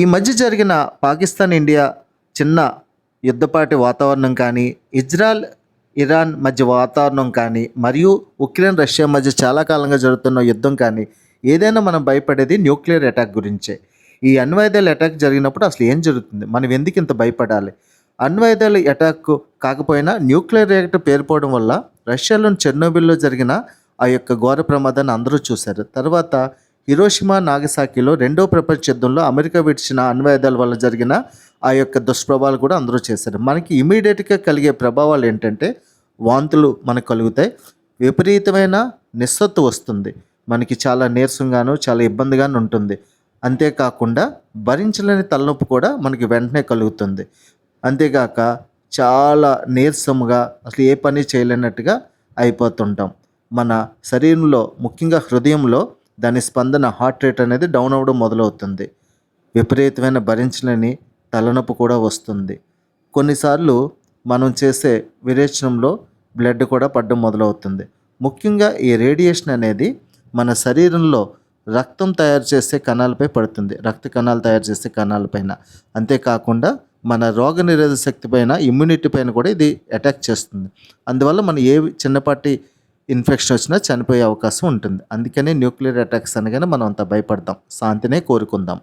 ఈ మధ్య జరిగిన పాకిస్తాన్ ఇండియా చిన్న యుద్ధపాటి వాతావరణం కానీ ఇజ్రాయెల్ ఇరాన్ మధ్య వాతావరణం కానీ మరియు ఉక్రెయిన్ రష్యా మధ్య చాలా కాలంగా జరుగుతున్న యుద్ధం కానీ ఏదైనా మనం భయపడేది న్యూక్లియర్ అటాక్ గురించే. ఈ అణ్వాయుధాల అటాక్ జరిగినప్పుడు అసలు ఏం జరుగుతుంది? మనం ఎందుకు ఇంత భయపడాలి? అణ్వాయుధాల అటాక్ కాకపోయినా న్యూక్లియర్ రియాక్టర్ పేరుపోవడం వల్ల రష్యాలోని చెర్నోబిల్లో జరిగిన ఆ యొక్క ఘోర ప్రమాదాన్ని అందరూ చూశారు. తర్వాత హిరోషిమా నాగసాకిలో రెండో ప్రపంచ యుద్ధంలో అమెరికా విడిచిన అణ్వాయుధాల వల్ల జరిగిన ఆ యొక్క దుష్ప్రభావాలు కూడా అందరూ చేశారు. మనకి ఇమీడియట్గా కలిగే ప్రభావాలు ఏంటంటే వాంతులు మనకు కలుగుతాయి. విపరీతమైన నిస్సత్తు వస్తుంది. మనకి చాలా నీరసంగాను చాలా ఇబ్బందిగాను ఉంటుంది. అంతేకాకుండా భరించలేని తలనొప్పి కూడా మనకి వెంటనే కలుగుతుంది. అంతేకాక చాలా నీరసముగా అసలు ఏ పని చేయలేనట్టుగా అయిపోతుంటాం. మన శరీరంలో ముఖ్యంగా హృదయంలో దాని స్పందన హార్ట్ రేట్ అనేది డౌన్ అవ్వడం మొదలవుతుంది. విపరీతమైన భరించలేని తలనొప్పి కూడా వస్తుంది. కొన్నిసార్లు మనం చేసే విరేచనంలో బ్లడ్ కూడా పడడం మొదలవుతుంది. ముఖ్యంగా ఈ రేడియేషన్ అనేది మన శరీరంలో రక్తం తయారు చేసే కణాలపై పడుతుంది. రక్త కణాలు తయారు చేసే కణాలపైన అంతేకాకుండా మన రోగ నిరోధక శక్తి పైన ఇమ్యూనిటీ పైన కూడా ఇది అటాక్ చేస్తుంది. అందువల్ల మనం ఏ చిన్నపాటి ఇన్ఫెక్షన్ వచ్చినా చనిపోయే అవకాశం ఉంటుంది. అందుకనే న్యూక్లియర్ అటాక్స్ అనగానే మనం అంత భయపడతాం. శాంతినే కోరుకుందాం.